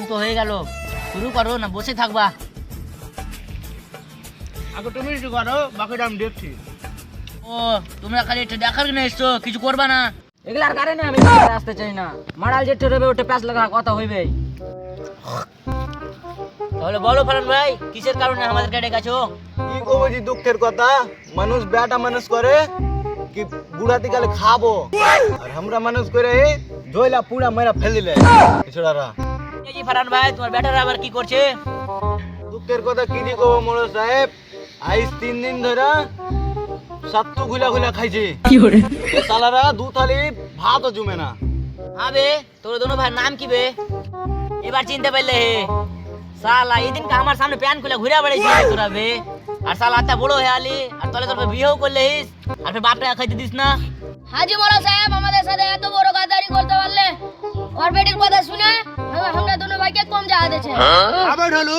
গেল। শুরু করো না বসে থাকবা। আগে তুমি একটু করো বাকিটা আমি দেখছি। ও তোমরা খালি এটা দেখার জন্য এসছো কিছু করবা না? এগুলার কারণে আমি আসতে চাই না। মারাল যেটা রবে ওটা প্যাঁচ লাগা কথা হইবে। তাহলে বলো ফারান ভাই কিসের কারণে আমাদের কেটে গেছো? কি করব জি দুঃখের কথা? মানুষ বেটা মানুষ করে কি বুড়াতে গেলে খাব? আর আমরা মানুষ করে জয়লা পুরা মেরা ফেল দিলে। ছোড়ারা এই যে ফারান ভাই তোমার ব্যাটার আবার কি করছে? দুঃখের কথা কি দি কব মোড় সাহেব আইস তিন দিন ধরে সাত্তু গুলা গুলা খাইছে। এ সালারা দু থালি ভাতও জমে না। আবে তোর দোনো ভাই নাম কি বে? এবার চিনতে পারলে হে। সালা এদিন কা আমার সামনে প্যান খুলে ঘুরে বেড়েছিল তোরা বে। আর সালা আত্মা বড় হয়ে আলি আর তলে তোর বিয়েও করলে আর বাপটা খাইতে দিস না। হাজি মোড়া সাহেব আমাদের সাথে এত বড় গাদারি করতে পারলে ওর বেটির কথা শুনে আমরা- দুনো ভাইকে কম যা দিয়েছে আবার ঢালু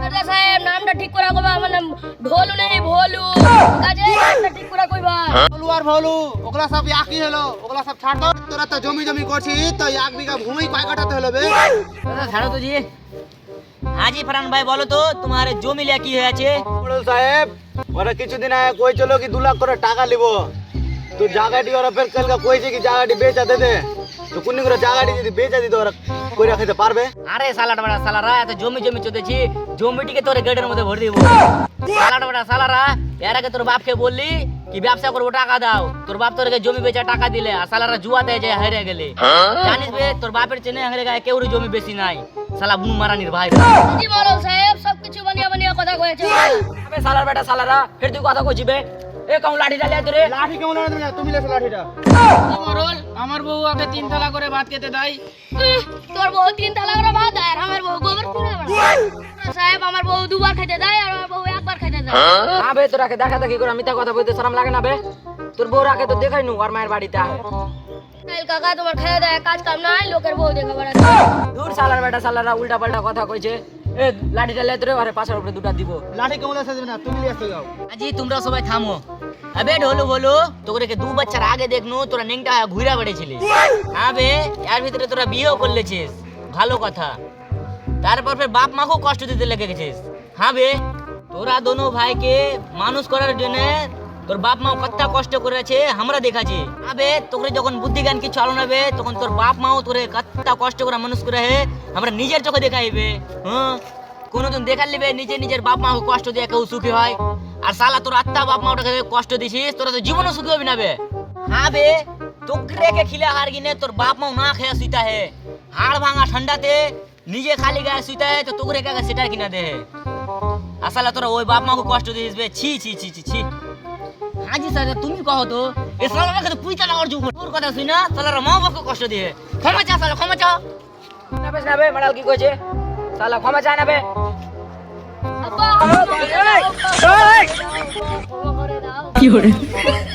দাদা সাহেব নামটা ঠিক করে কইবা আমার নাম ঢোলু নেই ভোলু কাজে নামটা ঠিক করে কইবা ভলু আর ভলু ওগুলা সব একই হলো ওগুলা সব ছাড় দাও তোরা তো জমি জমি করছি তো এক বিঘা ভূমি পাই কাটাতে হলো বে দাদা ছাড়ো তো জি হাজি ফারান ভাই বলো তো তোমার জমি লিয়া কি হয়েছে বড় সাহেব ওরা কিছুদিন আগে কই চলো কি দু লাখ করে টাকা নিব তো জায়গাটি ওরা ফের কালকে কইছে কি জায়গাটি বেচা দেবে তো কুনি করে জায়গাটি যদি বেচা দিতে ওরা কইরা খেতে পারবে? আরে সালাটা বড়া সালারা এত জমি জমি চোদেছি জমিটিকে তোর গেটের মধ্যে ভরে দিব। সালাটা বড়া সালারা এর আগে তোর বাপকে বললি কি ব্যবসা করব টাকা দাও। তোর বাপ তোরকে জমি বেচা টাকা দিলে আর সালারা জুয়াতে যায় হেরে গেলে। জানিস বে তোর বাপের চেনে হেরে গায়ে কেউ জমি বেশি নাই। সালা বুন মারানির ভাই হাজি মোড়া সাহেব সব কিছু বানিয়ে বানিয়ে কথা কয়েছে। আবে সালার বেটা সালারা ফের তুই কথা কইছিবে এ কাউ লাঠি ডালে তোরে। লাঠি কেমন তুমি লেছো লাঠিটা। আগে তিন থালা করে ভাত খেতে দেয়। তোর বউ তিন তালা করে ভাত দেয় আর আমার বউ গোবর তুলে সাহেব আমার বউ দুবার খাইতে দেয় আর আমার বউ একবার খাইতে দেয়। আবে তোরাকে দেখা দেখি করে মিথ্যা কথা বলতে শরম লাগে না বে। তোর বউ রাখে তো দেখাই নু আর মায়ের বাড়িতে আহে। নাইল কাকা তোমার খেয়ে দেয় কাজ কাম নাই লোকের বউ দেখে বেড়াচ্ছে। দূর সালার বেটা সালারা উল্টা পাল্টা কথা কইছে। এ লাঠি ডালে তোরে আরে পাশের উপরে দুটা দিব। লাঠি কেমন আছে না তুমি লেছো যাও। আজি তোমরা সবাই থামো। আবে ঢোলো বলো, তোকে দু বছর আগে দেখনু, তোরা নেংটা ঘুরা বেড়েছিলি। আবে, এর ভিতরে তোরা বিয়েও করলেছিস ভালো কথা। তারপর ফের বাপ মাকেও কষ্ট দিতে লেগে গেছিস। হ্যাঁ বে তোরা দোনো ভাইকে মানুষ করার জন্য তোর বাপ মাও কতটা কষ্ট করেছে, আমরা দেখাছি আবে, তোকে যখন বুদ্ধি জ্ঞান কিছু আলো নেবে তখন তোর বাপ মাও তোরে কতটা কষ্ট করে মানুষ করে হে, আমরা নিজের চোখে দেখাইবে। হ্যাঁ কোনোদিন দেখার লিবে, নিজে নিজের বাপ মাকে কষ্ট দিয়ে কেউ সুখী হয়। আর সালা তোর আত্মা বাপ মা ওটাকে কষ্ট দিছিস তোরা তো জীবনও সুখী হবি না বে? হ্যাঁ বে তোকে রেখে খিলে হার গিনে তোর বাপ মাও না খেয়ে শুইতা হে। হাড় ভাঙা ঠান্ডাতে নিজে খালি গায়ে শুইতা হে তো তোকে রেখে সেটার কিনা দে আসলে তোরা ওই বাপ মাকে কষ্ট দিস বে ছি ছি ছি ছি ছি। হাজি স্যার তুমি কहो তো এ সালারা তো পুইতা লাগার যুগ তোর কথা শুই না সালারা মা বাপকে কষ্ট দিয়ে। ক্ষমা চা সালা ক্ষমা চা। না বেশ না বে মারাল কি কইছে? সালা ক্ষমা চায় না বে। আব্বা ক্ষমা করে দাও